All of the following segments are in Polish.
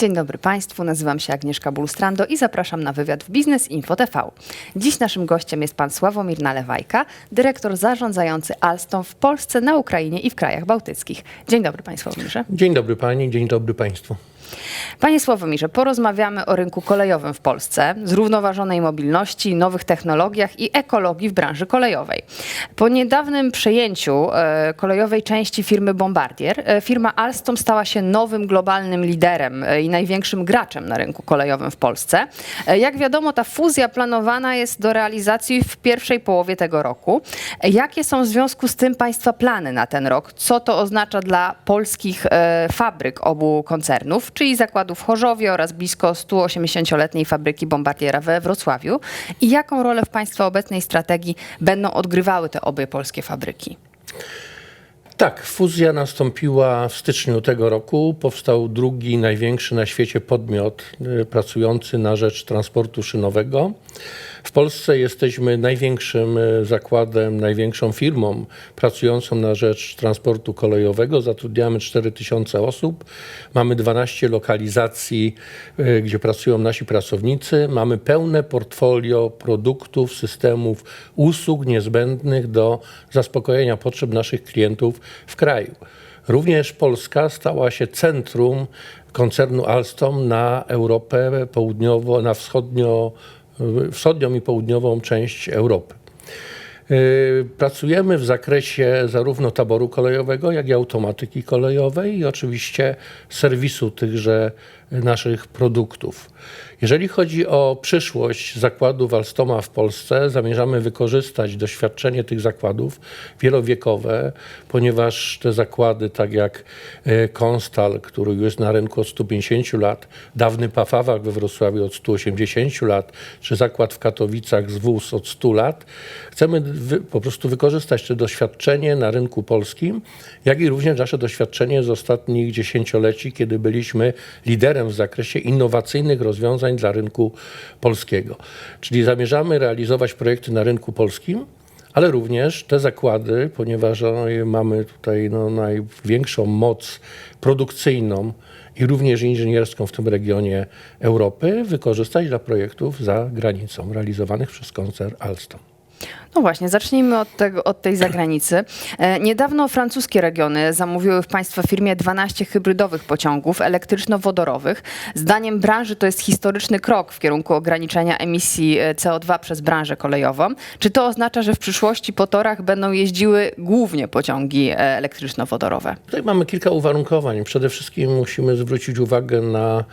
Dzień dobry Państwu, nazywam się Agnieszka Bulstrando i zapraszam na wywiad w Biznes Info TV. Dziś naszym gościem jest pan Sławomir Nalewajka, dyrektor zarządzający Alstom w Polsce, na Ukrainie i w krajach bałtyckich. Dzień dobry Sławomirze. Dzień dobry Pani, dzień dobry Państwu. Panie Sławomirze, porozmawiamy o rynku kolejowym w Polsce, zrównoważonej mobilności, nowych technologiach i ekologii w branży kolejowej. Po niedawnym przejęciu e, kolejowej części firmy Bombardier, e, firma Alstom stała się nowym globalnym liderem e, i największym graczem na rynku kolejowym w Polsce. Jak wiadomo, ta fuzja planowana jest do realizacji w pierwszej połowie tego roku. Jakie są w związku z tym Państwa plany na ten rok? Co to oznacza dla polskich fabryk obu koncernów, czyli zakładów w Chorzowie oraz blisko 180-letniej fabryki Bombardiera we Wrocławiu? I jaką rolę w Państwa obecnej strategii będą odgrywały te obie polskie fabryki? Tak, fuzja nastąpiła w styczniu tego roku. Powstał drugi największy na świecie podmiot y, pracujący na rzecz transportu szynowego. W Polsce jesteśmy największym y, zakładem, największą firmą pracującą na rzecz transportu kolejowego. Zatrudniamy 4000 osób. Mamy 12 lokalizacji, y, gdzie pracują nasi pracownicy. Mamy pełne portfolio produktów, systemów, usług niezbędnych do zaspokojenia potrzeb naszych klientów w kraju. Również Polska stała się centrum koncernu Alstom na Europę południowo, na wschodnio, wschodnią i południową część Europy. Yy, Pracujemy w zakresie zarówno taboru kolejowego, jak i automatyki kolejowej i oczywiście serwisu tychże naszych produktów. Jeżeli chodzi o przyszłość zakładów Alstoma w Polsce, zamierzamy wykorzystać doświadczenie tych zakładów wielowiekowe, ponieważ te zakłady, tak jak e, Konstal, który jest na rynku od 150 lat, dawny Pafawak we Wrocławiu od 180 lat, czy zakład w Katowicach z WUS od 100 lat, chcemy po prostu wykorzystać to doświadczenie na rynku polskim, jak i również nasze doświadczenie z ostatnich dziesięcioleci, kiedy byliśmy liderem w zakresie innowacyjnych rozwiązań dla rynku polskiego. Czyli zamierzamy realizować projekty na rynku polskim, ale również te zakłady, ponieważ no, mamy tutaj no, największą moc produkcyjną i również inżynierską w tym regionie Europy, wykorzystać dla projektów za granicą realizowanych przez koncern Alstom. No właśnie, zacznijmy od, tego, od tej zagranicy. E, niedawno francuskie regiony zamówiły w Państwa firmie 12 hybrydowych pociągów elektryczno-wodorowych. Zdaniem branży to jest historyczny krok w kierunku ograniczenia emisji e, CO2 przez branżę kolejową. Czy to oznacza, że w przyszłości po torach będą jeździły głównie pociągi e, elektryczno-wodorowe? Tutaj mamy kilka uwarunkowań. Przede wszystkim musimy zwrócić uwagę na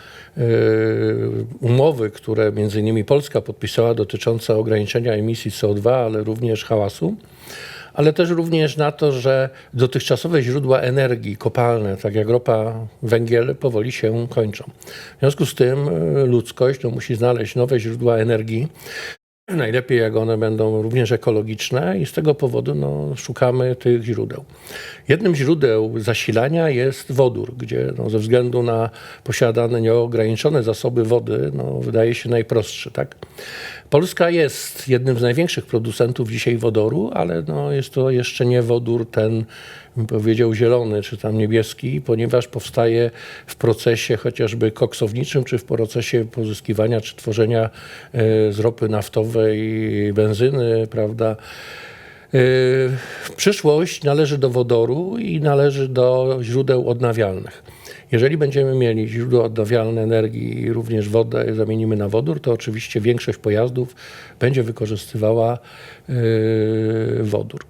umowy, które między innymi Polska podpisała dotyczące ograniczenia emisji CO2, ale również hałasu. Ale też również na to, że dotychczasowe źródła energii kopalne, tak jak ropa, węgiel, powoli się kończą. W związku z tym e, ludzkość no, musi znaleźć nowe źródła energii. Najlepiej, jak one będą również ekologiczne, i z tego powodu no, szukamy tych źródeł. Jednym źródeł zasilania jest wodór, gdzie no, ze względu na posiadane nieograniczone zasoby wody no, wydaje się najprostszy. Tak? Polska jest jednym z największych producentów dzisiaj wodoru, ale no, jest to jeszcze nie wodór ten, bym powiedział, zielony czy tam niebieski, ponieważ powstaje w procesie chociażby koksowniczym, czy w procesie pozyskiwania czy tworzenia e, z ropy naftowej, benzyny, prawda. E, Przyszłość należy do wodoru i należy do źródeł odnawialnych. Jeżeli będziemy mieli źródła odnawialne energii i również wodę zamienimy na wodór, to oczywiście większość pojazdów będzie wykorzystywała yy, wodór.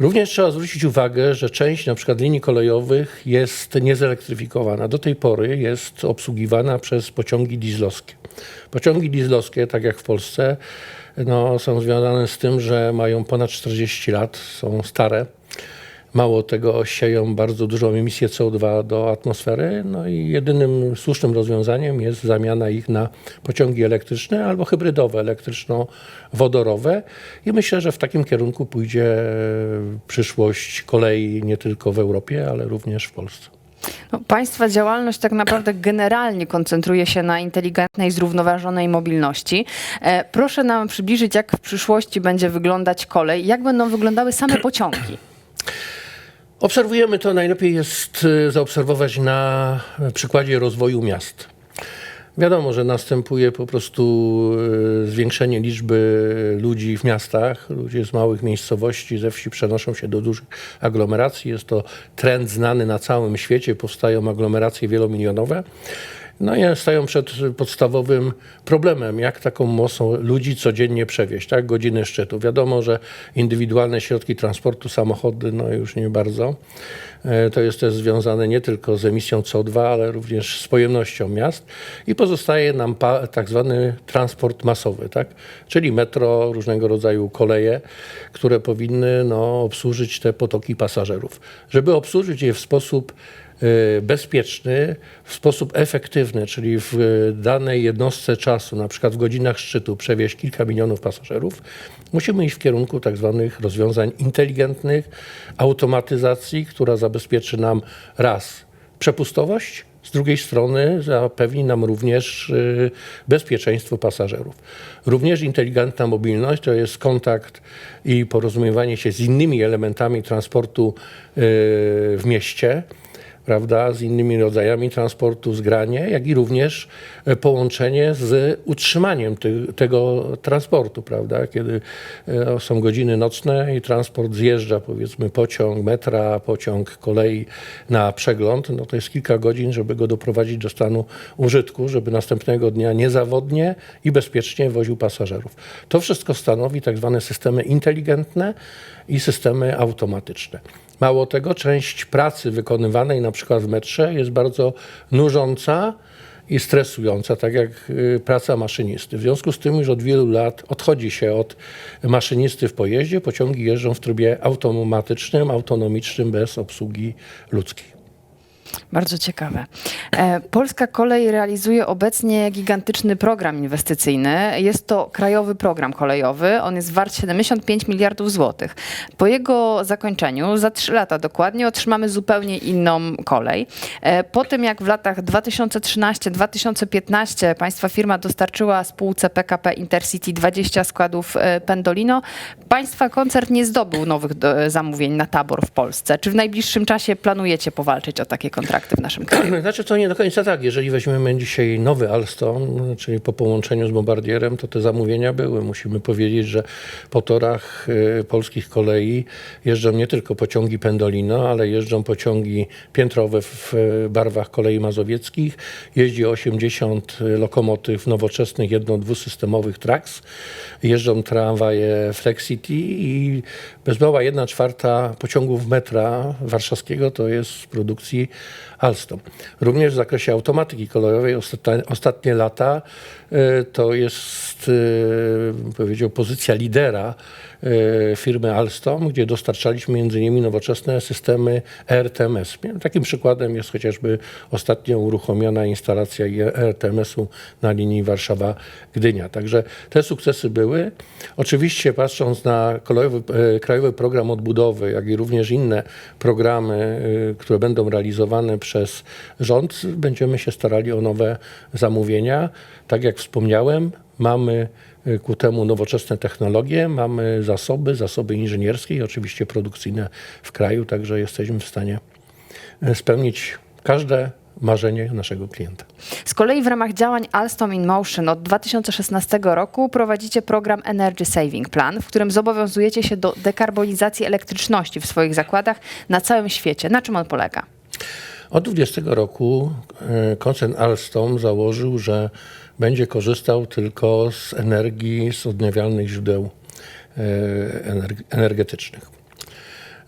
Również trzeba zwrócić uwagę, że część na przykład linii kolejowych jest niezelektryfikowana. Do tej pory jest obsługiwana przez pociągi dieslowskie. Pociągi dieslowskie, tak jak w Polsce, no, są związane z tym, że mają ponad 40 lat, są stare. Mało tego, sieją bardzo dużą emisję CO2 do atmosfery, no i jedynym słusznym rozwiązaniem jest zamiana ich na pociągi elektryczne albo hybrydowe, elektryczno-wodorowe. I myślę, że w takim kierunku pójdzie przyszłość kolei nie tylko w Europie, ale również w Polsce. No, państwa działalność tak naprawdę generalnie koncentruje się na inteligentnej, zrównoważonej mobilności. E, proszę nam przybliżyć, jak w przyszłości będzie wyglądać kolej, jak będą wyglądały same pociągi. Obserwujemy to, najlepiej jest y, zaobserwować na przykładzie rozwoju miast. Wiadomo, że następuje po prostu y, zwiększenie liczby ludzi w miastach. Ludzie z małych miejscowości, ze wsi przenoszą się do dużych aglomeracji. Jest to trend znany na całym świecie. Powstają aglomeracje wielomilionowe. No i stają przed podstawowym problemem, jak taką mocą ludzi codziennie przewieźć, tak? Godziny szczytu. Wiadomo, że indywidualne środki transportu, samochody, no już nie bardzo. E, To jest też związane nie tylko z emisją CO2, ale również z pojemnością miast i pozostaje nam tak zwany transport masowy, tak? czyli metro, różnego rodzaju koleje, które powinny no, obsłużyć te potoki pasażerów. Żeby obsłużyć je w sposób bezpieczny, w sposób efektywny, czyli w y, danej jednostce czasu, na przykład w godzinach szczytu, przewieźć kilka milionów pasażerów, musimy iść w kierunku tak zwanych rozwiązań inteligentnych, automatyzacji, która zabezpieczy nam raz przepustowość, z drugiej strony zapewni nam również y, bezpieczeństwo pasażerów. Również inteligentna mobilność to jest kontakt i porozumiewanie się z innymi elementami transportu y, w mieście prawda, z innymi rodzajami transportu, zgranie, jak i również e, połączenie z utrzymaniem ty, tego transportu, prawda, kiedy e, są godziny nocne i transport zjeżdża, powiedzmy pociąg metra, pociąg kolei na przegląd, no to jest kilka godzin, żeby go doprowadzić do stanu użytku, żeby następnego dnia niezawodnie i bezpiecznie woził pasażerów. To wszystko stanowi tak zwane systemy inteligentne i systemy automatyczne. Mało tego, część pracy wykonywanej na przykład w metrze jest bardzo nużąca i stresująca, tak jak y, praca maszynisty. W związku z tym już od wielu lat odchodzi się od maszynisty w pojeździe. Pociągi jeżdżą w trybie automatycznym, autonomicznym, bez obsługi ludzkiej. Bardzo ciekawe. E, Polska Kolej realizuje obecnie gigantyczny program inwestycyjny. Jest to krajowy program kolejowy. On jest wart 75 miliardów złotych. Po jego zakończeniu, za 3 lata dokładnie, otrzymamy zupełnie inną kolej. E, Po tym, jak w latach 2013-2015 państwa firma dostarczyła spółce PKP Intercity 20 składów e, Pendolino, państwa koncern nie zdobył nowych zamówień na tabor w Polsce. Czy w najbliższym czasie planujecie powalczyć o takie kontrakty w naszym kraju? Znaczy to nie do końca tak. Jeżeli weźmiemy dzisiaj nowy Alstom, czyli po połączeniu z Bombardierem, to te zamówienia były. Musimy powiedzieć, że po torach y, polskich kolei jeżdżą nie tylko pociągi Pendolino, ale jeżdżą pociągi piętrowe w barwach kolei mazowieckich. Jeździ 80 lokomotyw nowoczesnych jedno-dwusystemowych Trax. Jeżdżą tramwaje Flexity i bez mała jedna czwarta pociągów metra warszawskiego to jest z produkcji Alstom. Również w zakresie automatyki kolejowej ostatnie, lata y, to jest, bym powiedział, pozycja lidera y, firmy Alstom, gdzie dostarczaliśmy między innymi nowoczesne systemy ERTMS. Takim przykładem jest chociażby ostatnio uruchomiona instalacja ERTMS-u na linii Warszawa-Gdynia. Także te sukcesy były. Oczywiście patrząc na kolejowy, e, Krajowy Program Odbudowy, jak i również inne programy, e, które będą realizowane przez rząd, będziemy się starali o nowe zamówienia. Tak jak wspomniałem, mamy e, ku temu nowoczesne technologie, mamy zasoby, zasoby inżynierskie i oczywiście produkcyjne w kraju, także jesteśmy w stanie e, spełnić każde marzenie naszego klienta. Z kolei w ramach działań Alstom in Motion od 2016 roku prowadzicie program Energy Saving Plan, w którym zobowiązujecie się do dekarbonizacji elektryczności w swoich zakładach na całym świecie. Na czym on polega? Od 20 roku e, koncern Alstom założył, że będzie korzystał tylko z energii z odnawialnych źródeł e, energ- energetycznych.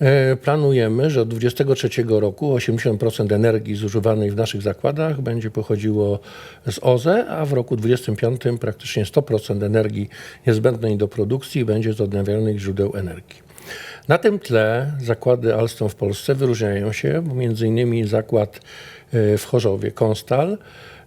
E, Planujemy, że od 2023 roku 80% energii zużywanej w naszych zakładach będzie pochodziło z OZE, a w roku 2025 praktycznie 100% energii niezbędnej do produkcji będzie z odnawialnych źródeł energii. Na tym tle zakłady Alstom w Polsce wyróżniają się, bo między innymi zakład e, w Chorzowie, Konstal,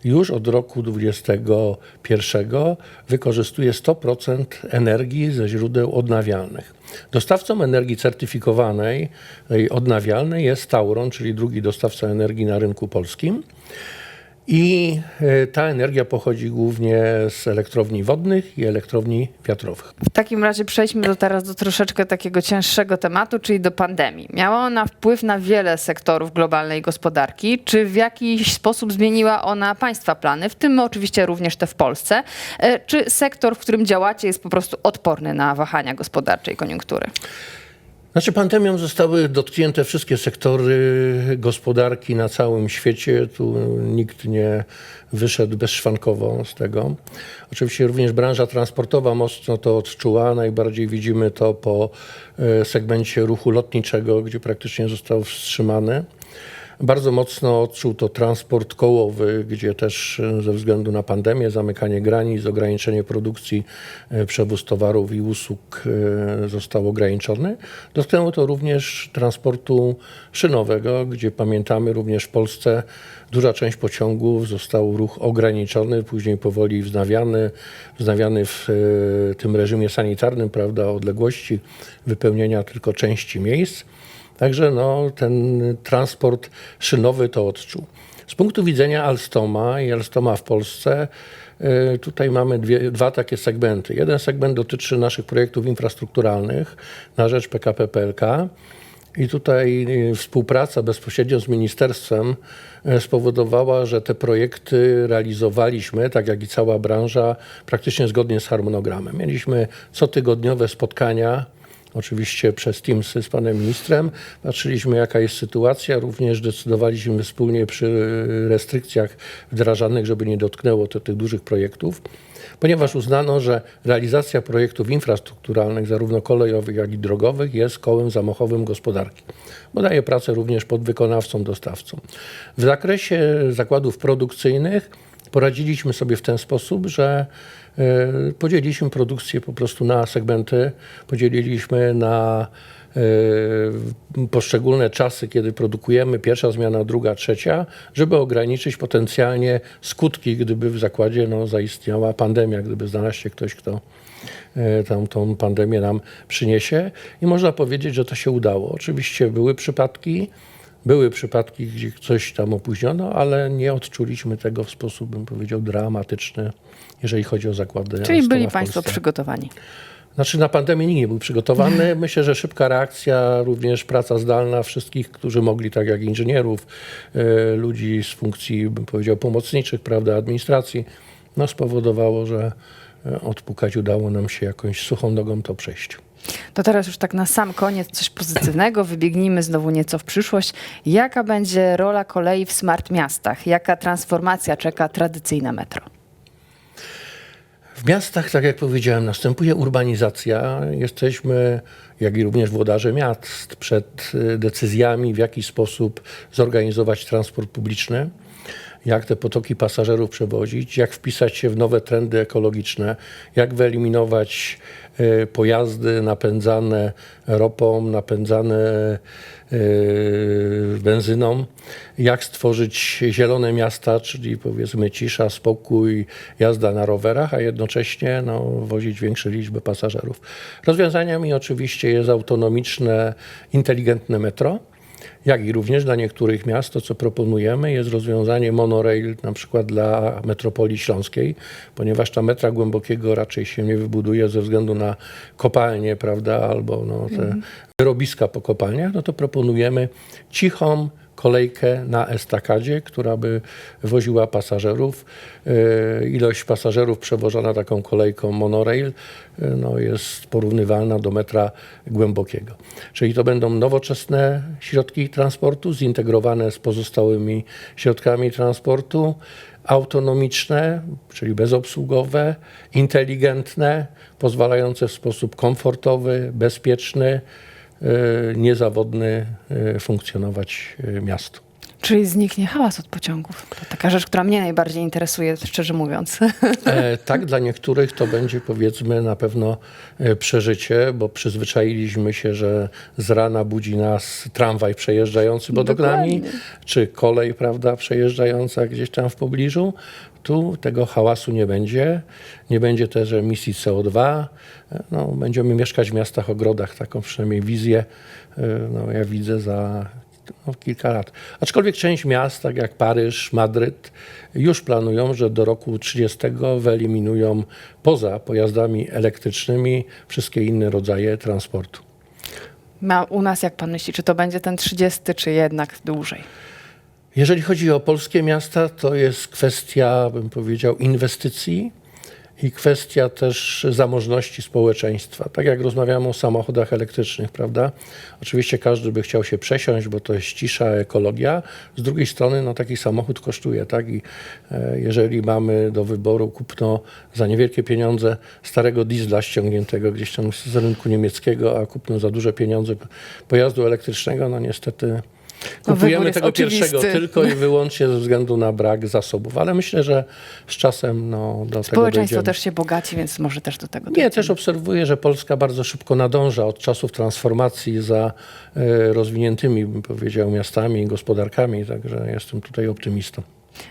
już od roku 2021 wykorzystuje 100% energii ze źródeł odnawialnych. Dostawcą energii certyfikowanej i odnawialnej jest Tauron, czyli drugi dostawca energii na rynku polskim. I e, ta energia pochodzi głównie z elektrowni wodnych i elektrowni wiatrowych. W takim razie przejdźmy do teraz do troszeczkę takiego cięższego tematu, czyli do pandemii. Miała ona wpływ na wiele sektorów globalnej gospodarki. Czy w jakiś sposób zmieniła ona państwa plany, w tym oczywiście również te w Polsce? E, Czy sektor, w którym działacie, jest po prostu odporny na wahania gospodarcze i koniunktury? Znaczy pandemią zostały dotknięte wszystkie sektory gospodarki na całym świecie. Tu nikt nie wyszedł bezszwankowo z tego. Oczywiście również branża transportowa mocno to odczuła. Najbardziej widzimy to po e, segmencie ruchu lotniczego, gdzie praktycznie został wstrzymany. Bardzo mocno odczuł to transport kołowy, gdzie też e, ze względu na pandemię, zamykanie granic, ograniczenie produkcji, e, przewóz towarów i usług e, został ograniczony. Dotknęło to również transportu szynowego, gdzie pamiętamy również w Polsce duża część pociągów został ruch ograniczony, później powoli wznawiany, wznawiany w tym reżimie sanitarnym, prawda, odległości wypełnienia tylko części miejsc. Także no, ten transport szynowy to odczuł. Z punktu widzenia Alstoma i Alstoma w Polsce, y, tutaj mamy dwie, dwa takie segmenty. Jeden segment dotyczy naszych projektów infrastrukturalnych na rzecz PKP PLK. I tutaj y, współpraca bezpośrednio z ministerstwem y, spowodowała, że te projekty realizowaliśmy, tak jak i cała branża, praktycznie zgodnie z harmonogramem. Mieliśmy cotygodniowe spotkania oczywiście przez Teamsy z panem ministrem. Patrzyliśmy, jaka jest sytuacja. Również decydowaliśmy wspólnie przy restrykcjach wdrażanych, żeby nie dotknęło to tych dużych projektów, ponieważ uznano, że realizacja projektów infrastrukturalnych, zarówno kolejowych, jak i drogowych, jest kołem zamachowym gospodarki, bo daje pracę również podwykonawcom, dostawcom. W zakresie zakładów produkcyjnych poradziliśmy sobie w ten sposób, że e, podzieliliśmy produkcję po prostu na segmenty, podzieliliśmy na e, poszczególne czasy, kiedy produkujemy, pierwsza zmiana, druga, trzecia, żeby ograniczyć potencjalnie skutki, gdyby w zakładzie no, zaistniała pandemia, gdyby znalazł się ktoś, kto e, tam, tą pandemię nam przyniesie. I można powiedzieć, że to się udało. Oczywiście były przypadki, były przypadki, gdzie coś tam opóźniono, ale nie odczuliśmy tego w sposób, bym powiedział, dramatyczny, jeżeli chodzi o zakłady. Czyli byli Państwo przygotowani. Znaczy na pandemię nikt nie był przygotowany. Myślę, że szybka reakcja, również praca zdalna wszystkich, którzy mogli, tak jak inżynierów, e, ludzi z funkcji, bym powiedział, pomocniczych, prawda, administracji, no spowodowało, że e, odpukać udało nam się jakąś suchą nogą to przejść. To teraz już tak na sam koniec coś pozytywnego. Wybiegnijmy znowu nieco w przyszłość. Jaka będzie rola kolei w smart miastach? Jaka transformacja czeka tradycyjne metro? W miastach, tak jak powiedziałem, następuje urbanizacja. Jesteśmy, jak i również włodarze miast, przed y, decyzjami, w jaki sposób zorganizować transport publiczny, jak te potoki pasażerów przewozić, jak wpisać się w nowe trendy ekologiczne, jak wyeliminować y, pojazdy napędzane ropą, napędzane y, benzyną, jak stworzyć zielone miasta, czyli powiedzmy cisza, spokój, jazda na rowerach, a jednocześnie no, wozić większą liczbę pasażerów. Rozwiązaniami oczywiście jest autonomiczne, inteligentne metro jak i również dla niektórych miast to, co proponujemy, jest rozwiązanie monorail na przykład dla metropolii śląskiej, ponieważ ta metra głębokiego raczej się nie wybuduje ze względu na kopalnie, prawda, albo no, te wyrobiska po kopalniach, no to proponujemy cichą kolejkę na estakadzie, która by woziła pasażerów. E, Ilość pasażerów przewożona taką kolejką monorail e, no, jest porównywalna do metra głębokiego. Czyli to będą nowoczesne środki transportu zintegrowane z pozostałymi środkami transportu, autonomiczne, czyli bezobsługowe, inteligentne, pozwalające w sposób komfortowy, bezpieczny, niezawodny e, funkcjonować e, miastu. Czyli zniknie hałas od pociągów. To taka rzecz, która mnie najbardziej interesuje, szczerze mówiąc. E, tak, dla niektórych to będzie powiedzmy na pewno e, przeżycie, bo przyzwyczailiśmy się, że z rana budzi nas tramwaj przejeżdżający pod oknami, czy kolej, prawda, przejeżdżająca gdzieś tam w pobliżu. Tu tego hałasu nie będzie, nie będzie też emisji CO2. E, No, będziemy mieszkać w miastach, ogrodach, taką przynajmniej wizję. e, No, ja widzę za no, kilka lat. Aczkolwiek część miast, tak jak Paryż, Madryt, już planują, że do roku 30 wyeliminują poza pojazdami elektrycznymi wszystkie inne rodzaje transportu. Ma u nas, jak pan myśli, czy to będzie ten 30, czy jednak dłużej? Jeżeli chodzi o polskie miasta, to jest kwestia, bym powiedział, inwestycji i kwestia też zamożności społeczeństwa. Tak jak rozmawiamy o samochodach elektrycznych, prawda? Oczywiście każdy by chciał się przesiąść, bo to jest cisza, ekologia. Z drugiej strony, no taki samochód kosztuje, tak? I e, jeżeli mamy do wyboru kupno za niewielkie pieniądze starego diesla ściągniętego gdzieś tam z rynku niemieckiego, a kupno za duże pieniądze pojazdu elektrycznego, no niestety Kupujemy jest tego oczywisty. pierwszego tylko i wyłącznie ze względu na brak zasobów, ale myślę, że z czasem no, do tego Społeczeństwo też się bogaci, więc może też do tego Nie, dojdziemy. też obserwuję, że Polska bardzo szybko nadąża od czasów transformacji za e, rozwiniętymi, bym powiedział, miastami i gospodarkami, także jestem tutaj optymistą.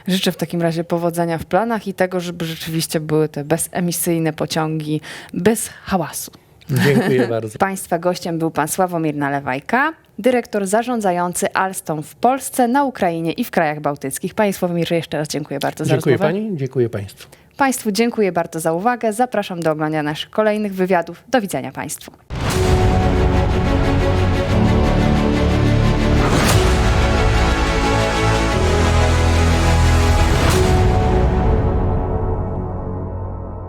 Życzę w takim razie powodzenia w planach i tego, żeby rzeczywiście były te bezemisyjne pociągi bez hałasu. Dziękuję bardzo. Państwa gościem był pan Sławomir Nalewajka, dyrektor zarządzający Alstom w Polsce, na Ukrainie i w krajach bałtyckich. Panie Sławomirze, jeszcze raz dziękuję bardzo za Dziękuję rozmowę. Pani, dziękuję Państwu. Państwu dziękuję bardzo za uwagę. Zapraszam do oglądania naszych kolejnych wywiadów. Do widzenia Państwu.